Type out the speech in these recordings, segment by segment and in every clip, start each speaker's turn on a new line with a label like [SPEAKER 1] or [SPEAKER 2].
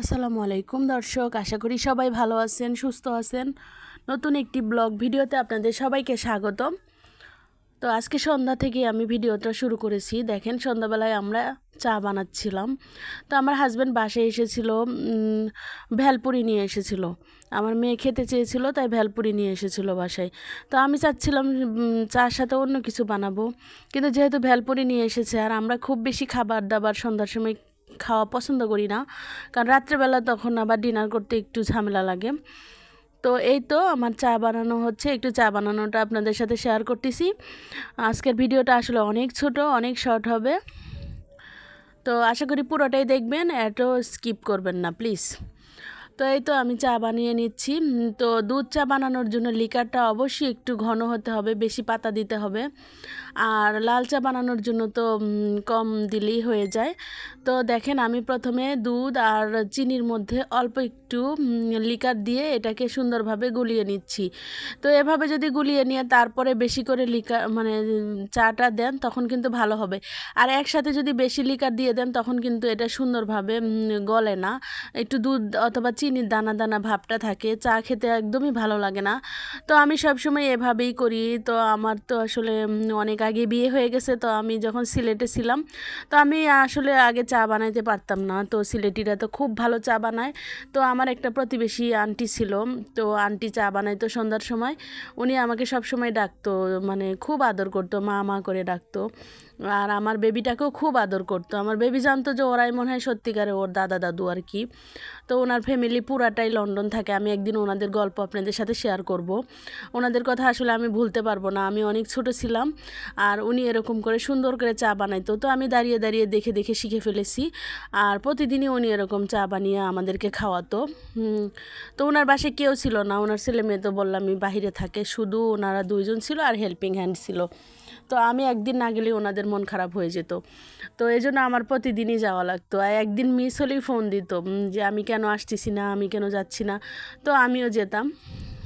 [SPEAKER 1] আসসালামু আলাইকুম, দর্শক। আশা করি সবাই ভালো আছেন, সুস্থ আছেন। নতুন একটি ব্লগ ভিডিওতে আপনাদের সবাইকে স্বাগতম। তো আজকে সন্ধ্যা থেকে আমি ভিডিওটা শুরু করেছি। দেখেন, সন্ধ্যাবেলায় আমরা চা বানাচ্ছিলাম। তো আমার হাজব্যান্ড বাসায় এসেছিল ভ্যালপুরি নিয়ে এসেছিল। আমার মেয়ে খেতে চেয়েছিল, তাই ভ্যালপুরি নিয়ে এসেছিল বাসায়। তো আমি চাচ্ছিলাম চার সাথে অন্য কিছু বানাবো। কিন্তু যেহেতু ভ্যালপুরি নিয়ে এসেছে, আর আমরা খুব বেশি খাবার দাবার সন্ধ্যার সময় খাওয়া পছন্দ করি না। কারণ রাত্রেবেলা তখন আবার ডিনার করতে একটু ঝামেলা লাগে। তো এই তো আমার চা বানানো হচ্ছে। একটু চা বানানোটা আপনাদের সাথে শেয়ার করতেছি। আজকের ভিডিওটা আসলে অনেক ছোট, অনেক শর্ট হবে। তো আশা করি পুরোটাই দেখবেন, এত স্কিপ করবেন না প্লিজ তো এই তো আমি চা বানিয়ে নিচ্ছি। তো দুধ চা বানানোর জন্য লিকারটা অবশ্যই একটু ঘন হতে হবে, বেশি পাতা দিতে হবে। আর লাল চা বানানোর জন্য তো কম দিলেই হয়ে যায়। তো দেখেন আমি প্রথমে দুধ আর চিনির মধ্যে অল্প একটু লিকার দিয়ে এটাকে সুন্দরভাবে গুলিয়ে নিচ্ছি। তো এভাবে যদি গুলিয়ে নিয়ে তারপরে বেশি করে লিকার মানে চাটা দেন তখন কিন্তু ভালো হবে। আর একসাথে যদি বেশি লিকার দিয়ে দেন তখন কিন্তু এটা সুন্দরভাবে গলে না। একটু দুধ অথবা চিনির দানা দানা ভাবটা থাকে, চা খেতে একদমই ভালো লাগে না। তো আমি সবসময় এভাবেই করি। তো আমার তো আসলে অনেক আগে বিয়ে হয়ে গেছে, তো আমি যখন সিলেটে ছিলাম, তো আমি আসলে আগে চা বানাইতে পারতাম না। তো সিলেটিরা তো খুব ভালো চা বানায়। তো আমার একটা প্রতিবেশী আন্টি ছিল, তো আন্টি চা বানাইতো সন্ধ্যার সময়। উনি আমাকে সব সময় ডাকতো মানে খুব আদর করতো, মা মা করে ডাকতো। আর আমার বেবিটাকেও খুব আদর করতো। আমার বেবি জানতো যে ওরাই মনে হয় সত্যিকারে ওর দাদা দাদু আর কি। তো ওনার ফ্যামিলি পুরাটাই লন্ডন থাকে। আমি একদিন ওনাদের গল্প আপনাদের সাথে শেয়ার করব। ওনাদের কথা আসলে আমি ভুলতে পারব না। আমি অনেক ছোট ছিলাম আর উনি এরকম করে সুন্দর করে চা বানাইতো। তো আমি দাঁড়িয়ে দাঁড়িয়ে দেখে দেখে শিখে ফেলেছি আর প্রতিদিনই উনি এরকম চা বানিয়ে আমাদেরকে খাওয়াতো। তো ওনার বাসায় কেউ ছিল না। ওনার ছেলে মেয়ে তো বললাম বাহিরে থাকে। শুধু ওনারা দুইজন ছিল আর হেল্পিং হ্যান্ড ছিল। তো আমি একদিন না গেলে ওনাদের মন খারাপ হয়ে যেত। তো এই জন্য আমার প্রতিদিনই যাওয়া লাগতো। আর একদিন মিস হলেই ফোন দিত যে আমি কেন আসতেছি না, আমি কেন যাচ্ছি না। তো আমিও যেতাম।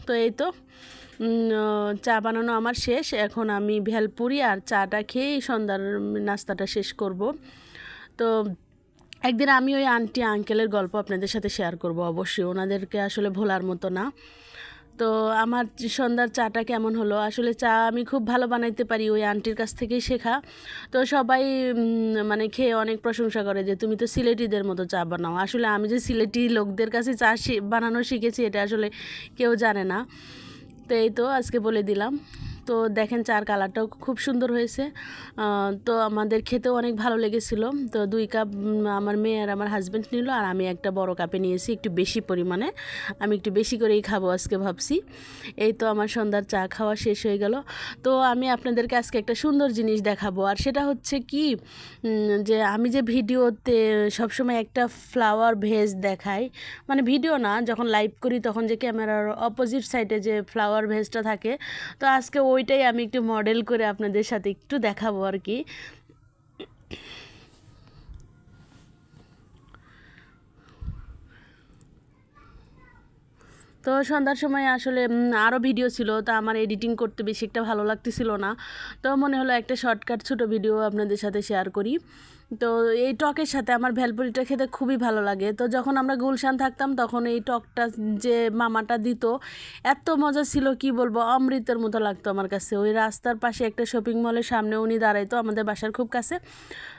[SPEAKER 1] তো এই তো চা বানানো আমার শেষ। এখন আমি ভেলপুরি আর চাটা খেয়েই সন্ধ্যার নাস্তাটা শেষ করব। তো একদিন আমি ওই আন্টি আঙ্কেলের গল্প আপনাদের সাথে শেয়ার করব। অবশ্যই ওনাদেরকে আসলে ভোলার মতো না। তো আমার সন্ধ্যার চাটা কেমন হলো? আসলে চা আমি খুব ভালো বানাইতে পারি ওই আন্টির কাছ থেকেই শেখা। তো সবাই মানে খেয়ে অনেক প্রশংসা করে যে, তুমি তো সিলেটিদের মতো চা বানাও। আসলে আমি যে সিলেটি লোকদের কাছে চা বানানো শিখেছি, এটা আসলে কেউ জানে না। তো এই তো আজকে বলে দিলাম। তো দেখেন চার কালারটাও খুব সুন্দর হয়েছে। তো আমাদের খেতেও অনেক ভালো লেগেছিল। তো দুই কাপ আমার মেয়ে আর আমার হাজব্যান্ড নিল আর আমি একটা বড় কাপে নিয়েছি একটু বেশি পরিমাণে। আমি একটু বেশি করেই খাব আজকে ভাবছি। এই তো আমার সন্ধ্যার চা খাওয়া শেষ হয়ে গেল। তো আমি আপনাদেরকে আজকে একটা সুন্দর জিনিস দেখাবো আর সেটা হচ্ছে কি যে আমি যে ভিডিওতে সবসময় একটা ফ্লাওয়ার ভেজ দেখাই মানে ভিডিও না, যখন লাইভ করি তখন যে ক্যামেরার অপোজিট সাইডে যে ফ্লাওয়ার ভেজটা থাকে, তো আজকে ওইটাই আমি একটু মডেল করে আপনাদের সাথে একটু দেখাবো আর কি। তো সন্ধ্যার সময় আসলে আরও ভিডিও ছিল, তা আমার এডিটিং করতে বেশি একটা ভালো লাগতেছিল না। তো মনে হলো একটা শর্টকাট ছোটো ভিডিও আপনাদের সাথে শেয়ার করি। তো এই টকের সাথে আমার ভেলপুরিটা খেতে খুবই ভালো লাগে। তো যখন আমরা গুলশান থাকতাম, তখন এই টকটা যে মামাটা দিত, এত মজা ছিল, কি বলব, অমৃতের মতো লাগতো আমার কাছে। ওই রাস্তার পাশে একটা শপিং মলের সামনে উনি দাঁড়াইতো আমাদের বাসার খুব কাছে।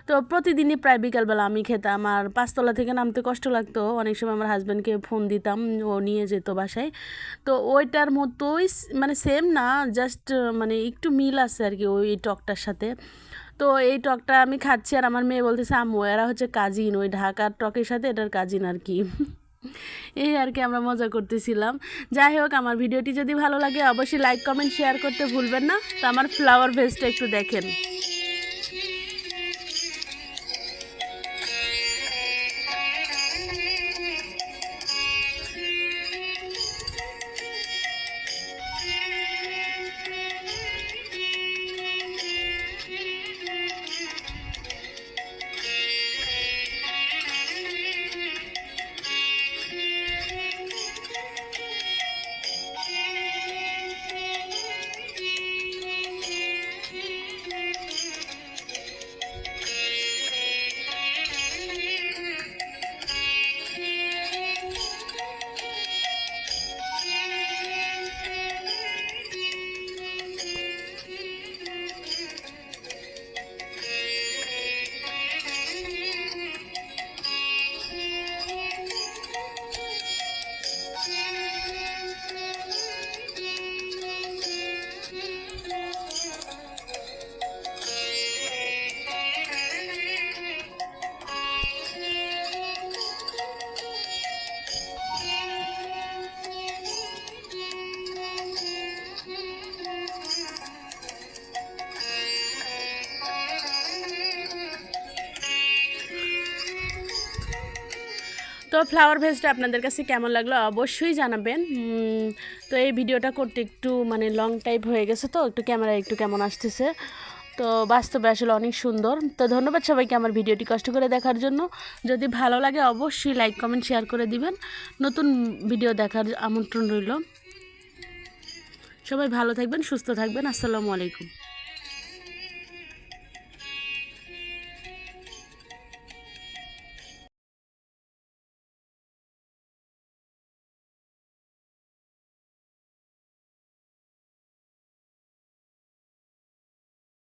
[SPEAKER 1] তো প্রতিদিনই প্রায় বিকালবেলা আমি খেতাম, আর পাঁচতলা থেকে নামতে কষ্ট লাগতো। অনেক সময় আমার হাজব্যান্ডকে ফোন দিতাম, ও নিয়ে যেত বাসায়। তো ওইটার মতোই মানে সেম না জাস্ট মানে একটু মিল আছে আর কি ওই টকটার সাথে। তো এই টকটা আমি খাচ্ছি আর আমার মেয়ে বলতেছে, আম্মু, এরা হচ্ছে কাজিন, ওই ঢাকার টকের সাথে এটার কাজিন আর কি। এই আর কি আমরা মজা করতেছিলাম। যাই হোক, আমার ভিডিওটি যদি ভালো লাগে, অবশ্যই লাইক কমেন্ট শেয়ার করতে ভুলবেন না। তো আমার ফ্লাওয়ার ভেস্টটা একটু দেখেন। ফ্লাওয়ার ভেজটা আপনাদের কাছে কেমন লাগল অবশ্যই জানাবেন। তো এই ভিডিওটা করতে একটু মানে লং টাইপ হয়ে গেছে তো, একটু ক্যামেরা একটু কেমন আসতেছে। তো বাস্তবে আসলে অনেক সুন্দর। তো ধন্যবাদ সবাইকে আমার ভিডিওটি কষ্ট করে দেখার জন্য। যদি ভালো লাগে অবশ্যই লাইক কমেন্ট শেয়ার করে দিবেন। নতুন ভিডিও দেখার আমন্ত্রণ রইল। সবাই ভালো থাকবেন, সুস্থ থাকবেন। আসসালামু আলাইকুম।